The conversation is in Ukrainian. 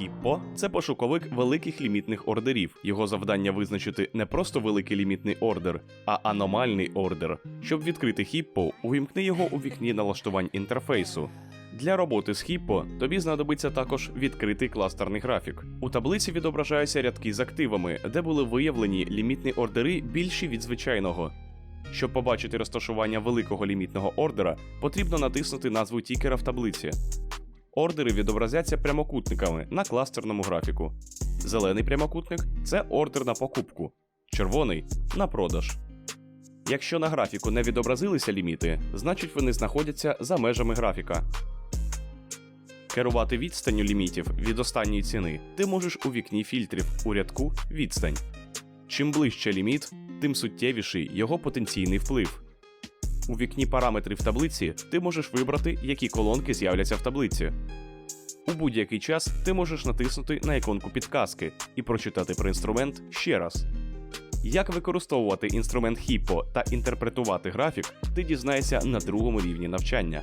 Hippo – це пошуковик великих лімітних ордерів. Його завдання визначити не просто великий лімітний ордер, а аномальний ордер. Щоб відкрити Hippo, увімкни його у вікні налаштувань інтерфейсу. Для роботи з Hippo тобі знадобиться також відкритий кластерний графік. У таблиці відображаються рядки з активами, де були виявлені лімітні ордери більші від звичайного. Щоб побачити розташування великого лімітного ордера, потрібно натиснути назву тікера в таблиці. Ордери відобразяться прямокутниками на кластерному графіку. Зелений прямокутник це ордер на покупку, червоний на продаж. Якщо на графіку не відобразилися ліміти, значить вони знаходяться за межами графіка. Керувати відстанню лімітів від останньої ціни ти можеш у вікні фільтрів у рядку Відстань. Чим ближче ліміт, тим суттєвіший його потенційний вплив. У вікні параметрів таблиці ти можеш вибрати, які колонки з'являться в таблиці. У будь-який час ти можеш натиснути на іконку підказки і прочитати про інструмент ще раз. Як використовувати інструмент Hippo та інтерпретувати графік, ти дізнаєшся на другому рівні навчання.